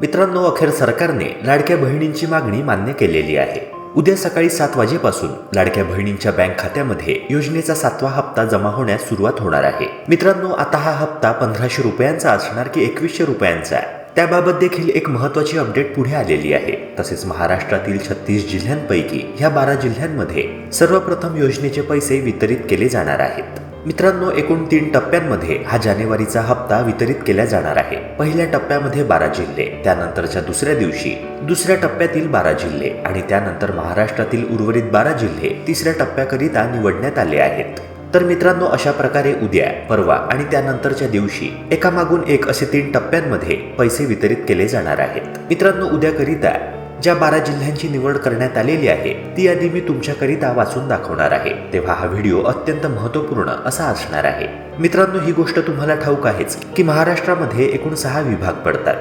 मित्रांनो अखेर सरकारने लाडक्या बहिणींची मागणी मान्य केलेली आहे. उद्या सकाळी सात वाजेपासून लाडक्या बहिणींच्या बँक खात्यामध्ये योजनेचा सातवा हप्ता जमा होण्यास सुरुवात होणार आहे. मित्रांनो आता हा हप्ता पंधराशे रुपयांचा असणार की एकवीसशे रुपयांचा आहे. त्याबाबत देखील एक महत्वाची अपडेट पुढे आलेली आहे. तसेच महाराष्ट्रातील छत्तीस जिल्ह्यांपैकी ह्या बारा जिल्ह्यांमध्ये सर्वप्रथम योजनेचे पैसे वितरित केले जाणार आहेत. मित्रांनो एकूण तीन टप्प्यांमध्ये हा जानेवारीचा हप्ता वितरित केला जाणार आहे. पहिल्या टप्प्यामध्ये बारा जिल्हे त्यानंतरच्या दुसऱ्या दिवशी दुसऱ्या टप्प्यातील बारा जिल्हे आणि त्यानंतर महाराष्ट्रातील उर्वरित बारा जिल्हे तिसऱ्या टप्प्याकरिता निवडण्यात आले आहेत. तर मित्रांनो अशा प्रकारे उद्या परवा आणि त्यानंतरच्या दिवशी एकामागून एक असे तीन टप्प्यांमध्ये पैसे वितरित केले जाणार आहेत. मित्रांनो उद्याकरिता ज्या बारा जिल्ह्यांची निवड करण्यात आलेली आहे ती यादी मी तुमच्याकरिता वाचून दाखवणार आहे. तेव्हा हा व्हिडिओ अत्यंत महत्त्वपूर्ण असा असणार आहे. मित्रांनो ही गोष्ट तुम्हाला ठाऊक आहेच की महाराष्ट्रामध्ये एकूण सहा विभाग पडतात.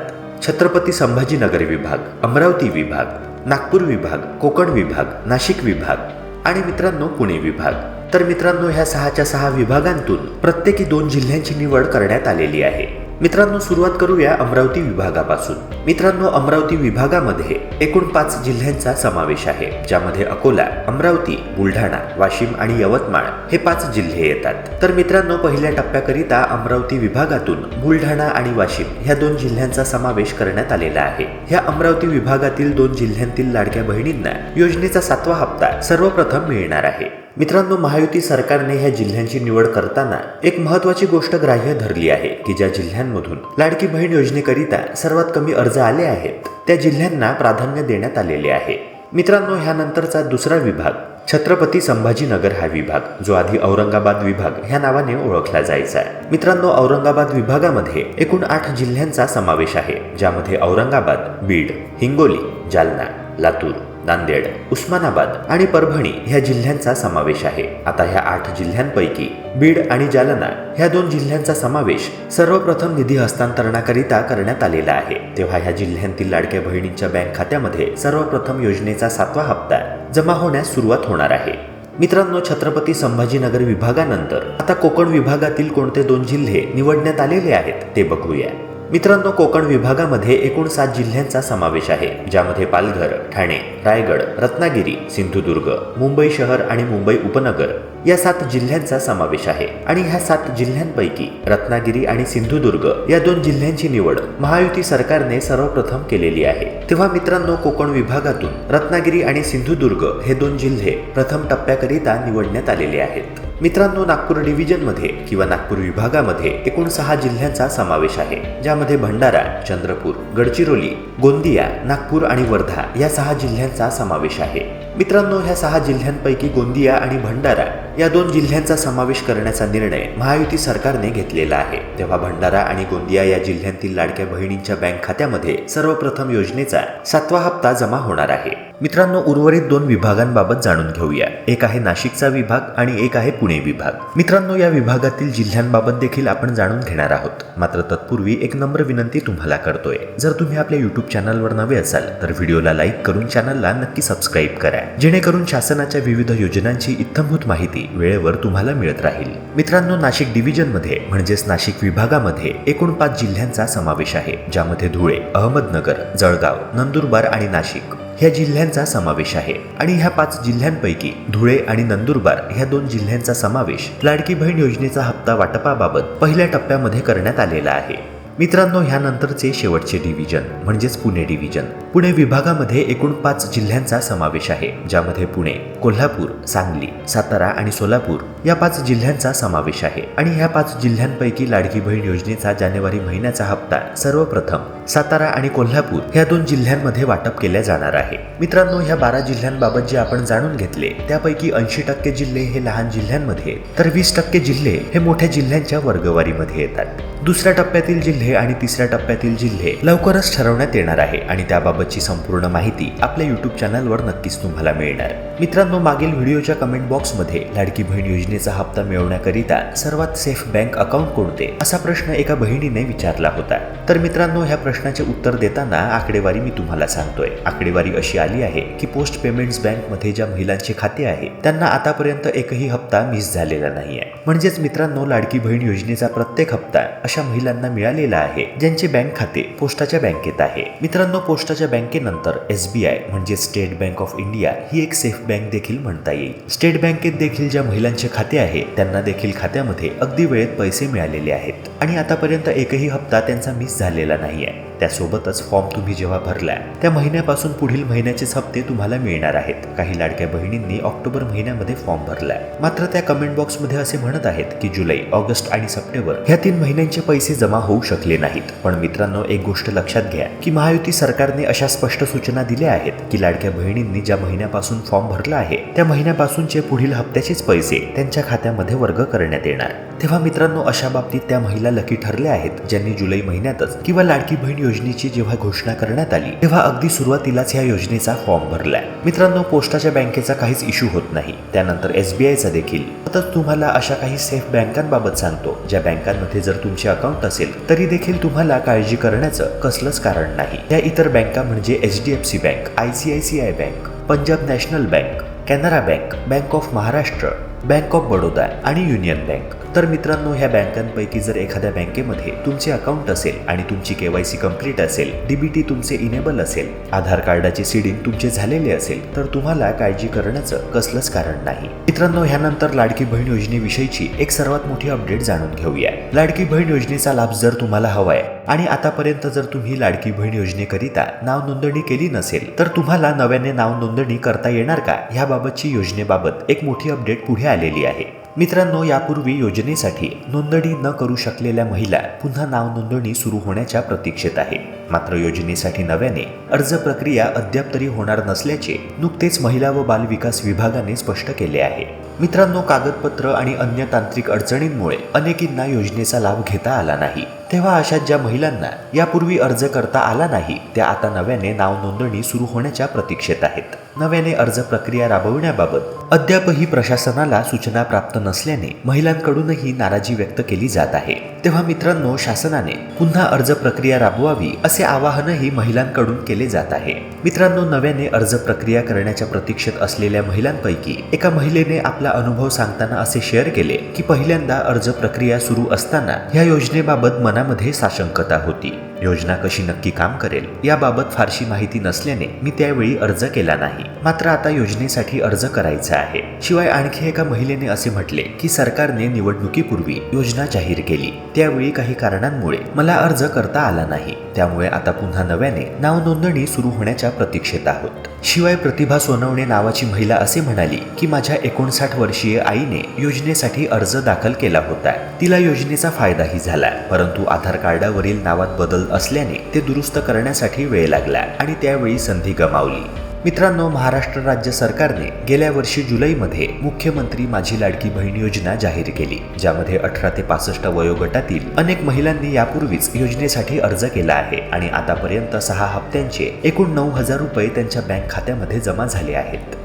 छत्रपती संभाजीनगर विभाग अमरावती विभाग नागपूर विभाग कोकण विभाग नाशिक विभाग आणि मित्रांनो पुणे विभाग. तर मित्रांनो ह्या सहाच्या सहा विभागांतून प्रत्येकी दोन जिल्ह्यांची निवड करण्यात आलेली आहे. मित्रांनो सुरुवात करूया अमरावती विभागापासून. मित्रांनो अमरावती विभागामध्ये एकूण पाच जिल्ह्यांचा समावेश आहे ज्यामध्ये अकोला अमरावती बुलढाणा वाशिम आणि यवतमाळ हे पाच जिल्हे येतात. तर मित्रांनो पहिल्या टप्प्याकरिता अमरावती विभागातून बुलढाणा आणि वाशिम ह्या दोन जिल्ह्यांचा समावेश करण्यात आलेला आहे. ह्या अमरावती विभागातील दोन जिल्ह्यांतील लाडक्या बहिणींना योजनेचा सातवा हप्ता सर्वप्रथम मिळणार आहे. मित्रांनो महायुती सरकारने ह्या जिल्ह्यांची निवड करताना एक महत्वाची गोष्ट ग्राह्य धरली आहे की ज्या जिल्ह्यांमधून लाडकी बहीण योजनेकरिता सर्वात कमी अर्ज आले आहेत त्या जिल्ह्यांना प्राधान्य देण्यात आलेले आहे. मित्रांनो ह्यानंतरचा दुसरा विभाग छत्रपती संभाजीनगर हा विभाग जो आधी औरंगाबाद विभाग ह्या नावाने ओळखला जायचा मित्रांनो औरंगाबाद विभागामध्ये एकूण आठ जिल्ह्यांचा समावेश आहे ज्यामध्ये औरंगाबाद बीड हिंगोली जालना लातूर नांदेड उस्मानाबाद आणि परभणी ह्या जिल्ह्यांचा समावेश आहे. आता ह्या आठ जिल्ह्यांपैकी बीड आणि जालना ह्या दोन जिल्ह्यांचा समावेश सर्वप्रथम निधी हस्तांतरणाकरिता करण्यात आलेला आहे. तेव्हा ह्या जिल्ह्यांतील लाडक्या बहिणींच्या बँक खात्यामध्ये सर्वप्रथम योजनेचा सातवा हप्ता जमा होण्यास सुरुवात होणार आहे. मित्रांनो छत्रपती संभाजीनगर विभागानंतर आता कोकण विभागातील कोणते दोन जिल्हे निवडण्यात आलेले आहेत ते बघूया. मित्रांनो कोकण विभागामध्ये एकूण सात जिल्ह्यांचा समावेश आहे ज्यामध्ये पालघर ठाणे रायगड रत्नागिरी सिंधुदुर्ग मुंबई शहर आणि मुंबई उपनगर या सात जिल्ह्यांचा समावेश आहे. आणि ह्या सात जिल्ह्यांपैकी रत्नागिरी आणि सिंधुदुर्ग या दोन जिल्ह्यांची निवड महायुती सरकारने सर्वप्रथम केलेली आहे. तेव्हा मित्रांनो कोकण विभागातून रत्नागिरी आणि सिंधुदुर्ग हे दोन जिल्हे प्रथम टप्प्याकरिता निवडण्यात आलेले आहेत. मित्रांनो नागपूर डिव्हिजनमध्ये किंवा नागपूर विभागामध्ये एकूण सहा जिल्ह्यांचा समावेश आहे ज्यामध्ये भंडारा चंद्रपूर गडचिरोली गोंदिया नागपूर आणि वर्धा या सहा जिल्ह्यांचा समावेश आहे. मित्रांनो ह्या सहा जिल्ह्यांपैकी गोंदिया आणि भंडारा या दोन जिल्ह्यांचा समावेश करण्याचा निर्णय महायुती सरकारने घेतलेला आहे. तेव्हा भंडारा आणि गोंदिया या जिल्ह्यांतील लाडक्या बहिणींच्या बँक खात्यामध्ये सर्वप्रथम योजनेचा सातवा हप्ता जमा होणार आहे. मित्रांनो उर्वरित दोन विभागांबाबत जाणून घेऊया. एक आहे नाशिकचा विभाग आणि एक आहे पुणे विभाग. मित्रांनो या विभागातील जिल्ह्यांबाबत देखील आपण जाणून घेणार आहोत. मात्र तत्पूर्वी एक नम्र विनंती तुम्हाला करतोय. जर तुम्ही आपल्या युट्यूब चॅनलवर नवे असाल तर व्हिडिओला लाईक करून चॅनलला नक्की सबस्क्राईब करा. जेणेकरून शासनाच्या विविध योजनांची इत्थंभूत माहिती वेळेवर तुम्हाला मिळत राहील. मित्रांनो नाशिक डिव्हिजनमध्ये म्हणजेच नाशिक विभागामध्ये एकूण पाच जिल्ह्यांचा समावेश आहे ज्यामध्ये धुळे अहमदनगर जळगाव नंदुरबार आणि नाशिक ह्या जिल्ह्यांचा समावेश आहे. आणि ह्या पाच जिल्ह्यांपैकी धुळे आणि नंदुरबार ह्या दोन जिल्ह्यांचा समावेश लाडकी बहीण योजनेचा हप्ता वाटपाबाबत पहिल्या टप्प्यामध्ये करण्यात आलेला आहे. मित्रांनो ह्यानंतरचे शेवटचे डिव्हिजन म्हणजेच पुणे डिव्हिजन पुणे विभागामध्ये एकूण पाच जिल्ह्यांचा समावेश आहे ज्यामध्ये पुणे कोल्हापूर सांगली सातारा आणि सोलापूर या पाच जिल्ह्यांचा समावेश आहे. आणि ह्या पाच जिल्ह्यांपैकी लाडकी बहीण योजनेचा जानेवारी महिन्याचा हप्ता सर्वप्रथम सातारा आणि कोल्हापूर ह्या दोन जिल्ह्यांमध्ये वाटप केल्या जाणार आहे. मित्रांनो ह्या बारा जिल्ह्यांबाबत जे आपण जाणून घेतले त्यापैकी ऐंशी टक्के जिल्हे हे लहान जिल्ह्यांमध्ये तर वीस टक्के जिल्हे हे मोठ्या जिल्ह्यांच्या वर्गवारीमध्ये येतात. दुसऱ्या टप्प्यातील जिल्हे आणि तिसऱ्या टप्प्यातील जिल्हे लवकरच ठरवण्यात येणार आहे आणि त्याबाबतची संपूर्ण माहिती आपल्या युट्यूब चॅनलवर नक्कीच तुम्हाला मिळणार. मित्रांनो मागील व्हिडिओच्या कमेंट बॉक्समध्ये लाडकी बहीण योजनेचा हप्ता मिळवण्याकरिता सर्वात सेफ बँक अकाउंट कोणते? असा प्रश्न एका बहिणीने विचारला होता. तर मित्रांनो ह्या प्रश्नाचे उत्तर देताना आकडेवारी मी तुम्हाला सांगतोय. आकडेवारी अशी आली आहे की पोस्ट पेमेंट्स बँकमध्ये ज्या महिलांचे खाते आहे त्यांना आतापर्यंत एकही हप्ता मिस झालेला नाहीये. म्हणजेच मित्रांनो लाडकी बहीण योजनेचा प्रत्येक हप्ता अशा महिलांना मिळालेला आहे ज्यांचे बँक खाते पोस्टाच्या बँकेत आहे. मित्रांनो पोस्टाच्या बँकेनंतर एसबीआय म्हणजे स्टेट बँक ऑफ इंडिया ही एक सेफ बँक देखील म्हणता येईल. स्टेट बँकेत देखील ज्या महिलांचे खाते आहे त्यांना देखील खात्यामध्ये अगदी वेळेत पैसे मिळालेले आहेत. आणि आतापर्यंत एकही हप्ता त्यांचा मिस झालेला नाही आहे त्यासोबतच फॉर्म तुम्ही जेव्हा भरला त्या महिन्यापासून पुढील महिन्याचेच हप्ते तुम्हाला मिळणार आहेत. काही लाडक्या बहिणींनी ऑक्टोबर महिन्यामध्ये फॉर्म भरलाय. मात्र त्या कमेंट बॉक्समध्ये असे म्हणत आहेत की जुलै ऑगस्ट आणि सप्टेंबर ह्या तीन महिन्यांचे पैसे जमा होऊ शकले नाहीत. पण मित्रांनो एक गोष्ट लक्षात घ्या की महायुती सरकारने अशा स्पष्ट सूचना दिल्या आहेत की लाडक्या बहिणींनी ज्या महिन्यापासून फॉर्म भरला आहे त्या महिन्यापासूनचे पुढील हप्त्याचेच पैसे त्यांच्या खात्यामध्ये वर्ग करण्यात येणार. तेव्हा मित्रांनो अशा बाबतीत त्या महिला लकी ठरल्या आहेत ज्यांनी जुलै महिन्यातच किंवा लाडकी बहीण योजनेची जेव्हा घोषणा करण्यात आली तेव्हा अगदी सुरुवातीलाच ह्या योजनेचा फॉर्म भरलाय. मित्रांनो पोस्टाच्या बँकेचा काहीच इश्यू होत नाही. त्यानंतर एसबीआयचा देखील. तर तुम्हाला अशा काही सेफ बँकांबाबत सांगतो ज्या बँकांमध्ये जर तुमचे अकाउंट असेल तरी देखील तुम्हाला काळजी करण्याचं कसलंच कारण नाही. या इतर बँका म्हणजे H D F C bank I C I C I bank Punjab National Bank Canara bank bank of Maharashtra bank of Baroda आणि युनियन बँक. तर मित्रांनो ह्या बँकांपैकी जर एखाद्या बँकेमध्ये तुमचे अकाउंट असेल आणि तुमची केवायसी कंप्लीट असेल डीबीटी तुमचे इनेबल असेल आधार कार्डाचे सीडिंग तुमचे झालेले असेल तर तुम्हाला काळजी करण्याचं कसलंच कारण नाही. मित्रांनो ह्यानंतर लाडकी बहीण योजनेविषयीची एक सर्वात मोठी अपडेट जाणून घेऊया. लाडकी बहीण योजनेचा लाभ जर तुम्हाला हवाय आणि आतापर्यंत जर तुम्ही लाडकी बहीण योजनेकरिता नाव नोंदणी केली नसेल तर तुम्हाला नव्याने नाव नोंदणी करता येणार का? ह्याबाबतची योजनेबाबत एक मोठी अपडेट पुढे आलेली आहे. मित्रांनो यापूर्वी योजनेसाठी नोंदणी न करू शकलेल्या महिला पुन्हा नाव नोंदणी सुरू होण्याच्या प्रतीक्षेत आहे. मात्र योजनेसाठी नव्याने अर्ज प्रक्रिया अद्याप तरी होणार नसल्याचे नुकतेच महिला व बालविकास विभागाने स्पष्ट केले आहे. मित्रांनो कागदपत्र आणि अन्य तांत्रिक अडचणींमुळे अनेकींना योजनेचा लाभ घेता आला नाही. तेव्हा अशा ज्या महिलांना यापूर्वी अर्ज करता आला नाही त्या आता नव्याने नाव नोंदणी सुरू होण्याच्या प्रतीक्षेत आहेत. नव्याने अर्ज प्रक्रिया राबविण्याबाबत अद्यापही प्रशासनाला सूचना प्राप्त नसल्याने महिलांकडूनही नाराजी व्यक्त केली जात आहे. तेव्हा मित्रांनो शासनाने पुन्हा अर्ज प्रक्रिया राबवावी असे आवाहनही महिलांकडून केले जात आहे. मित्रांनो नव्याने अर्ज प्रक्रिया करण्याच्या प्रतीक्षेत असलेल्या महिलांपैकी एका महिलेने आपला अनुभव सांगताना असे शेअर केले की पहिल्यांदा अर्ज प्रक्रिया सुरू असताना ह्या योजनेबाबत मनामध्ये साशंकता होती. योजना कशी नक्की काम करेल याबाबत फारशी माहिती नसल्याने मी त्यावेळी अर्ज केला नाही. मात्र आता योजनेसाठी अर्ज करायचा आहे. शिवाय आणखी एका महिलेने असे म्हटले की सरकारने निवडणुकीपूर्वी योजना जाहीर केली. त्यावेळी काही कारणांमुळे मला अर्ज करता आला नाही. त्यामुळे आता पुन्हा नव्याने नाव नोंदणी सुरू होण्याच्या प्रतीक्षेत आहोत. शिवाय प्रतिभा सोनवणे नावाची महिला असे म्हणाली की माझ्या एकोणसाठ वर्षीय आईने योजनेसाठी अर्ज दाखल केला होता. तिला योजनेचा फायदाही झाला. परंतु आधार कार्डावरील नावात बदल असल्याने ते दुरुस्त करण्यासाठी वेळ लागला आणि त्यावेळी संधी गमावली. मित्रांनो महाराष्ट्र राज्य सरकारने गेल्या वर्षी जुलैमध्ये मुख्यमंत्री माझी लाडकी बहीण योजना जाहीर केली ज्यामध्ये अठरा ते पासष्ट वयोगटातील अनेक महिलांनी यापूर्वीच योजनेसाठी अर्ज केला आहे आणि आतापर्यंत सहा हप्त्यांचे एकूण नऊ हजार रुपये त्यांच्या बँक खात्यामध्ये जमा झाले आहेत.